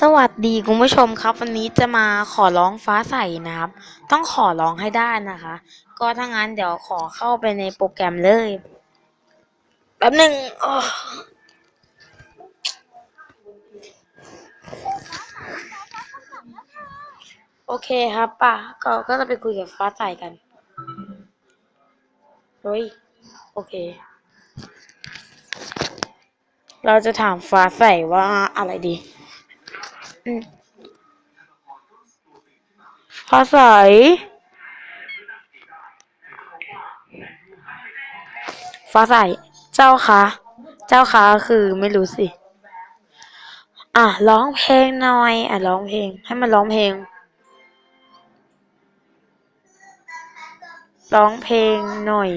สวัสดีคุณผู้ชมครับ วันนี้จะมาขอร้องฟ้าใสนะครับ ต้องขอร้องให้ได้นะคะ ก็ถ้างั้นเดี๋ยวขอเข้าไปในโปรแกรมเลยแป๊บหนึ่งโอเคครับป่ะก็ก็จะไปคุยกับฟ้าใสกันเฮ้ยโอเค เราจะถามฟ้าใสว่าอะไรดีฟ้าใสฟ้าใสเจ้าคะ เจ้าคะคือไม่รู้สิ อะร้องเพลงหน่อย อะร้องเพลง ให้มันร้องเพลง ร้องเพลงหน่อย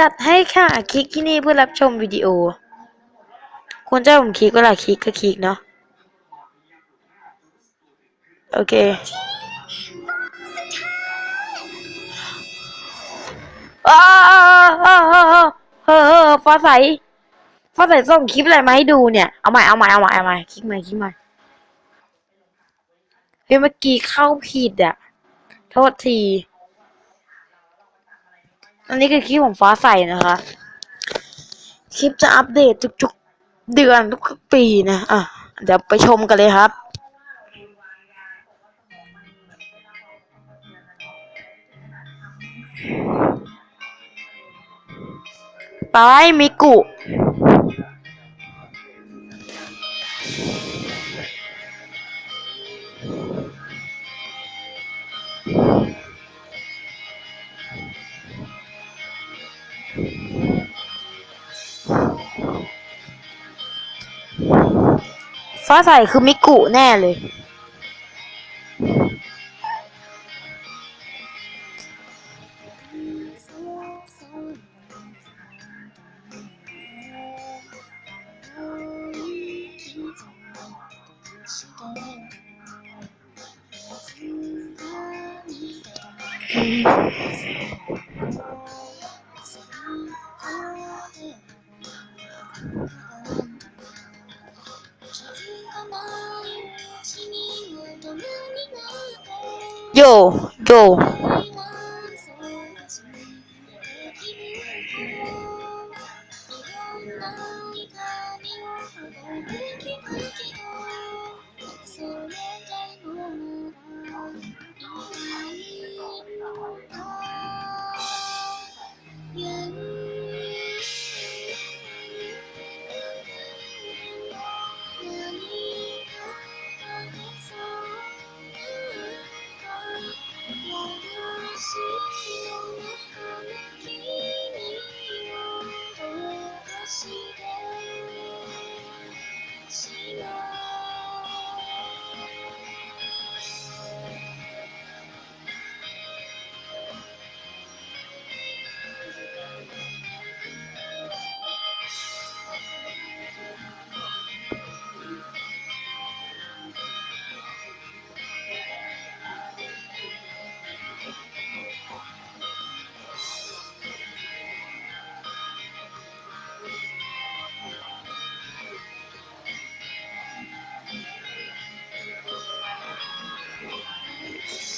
จัดให้ค่ะ คลิกที่นี่เพื่อรับชมวิดีโอควรจะผมคลิกก็ล่ะคลิกก็คลิกเนาะ โอเค อ้าวเฮ้อเฮ้อเฮ้อเฮ้อฟ้าใสฟ้าใสส่งคลิปอะไรมาให้ดูเนี่ย เอาใหม่ เอาใหม่ เอาใหม่ เอาใหม่ คลิกใหม่ คลิกใหม่เฮ้ยเมื่อกี้เข้าผิดอะ โทษที อันนี้คือคลิปของฟ้าใสนะคะ คลิปจะอัปเดตทุกๆเดือนทุกๆปีนะ อะ เดี๋ยวไปชมกันเลยครับไปมิกุ ฟ้าใสคือมิกุแน่เลยโโย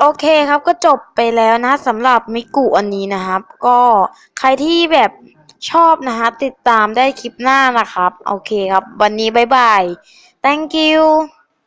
โอเคครับก็จบไปแล้วนะสำหรับมิกุอันนี้นะครับ ก็ใครที่แบบชอบนะฮะติดตามได้คลิปหน้านะครับ โอเคครับ วันนี้บ๊ายบาย thank you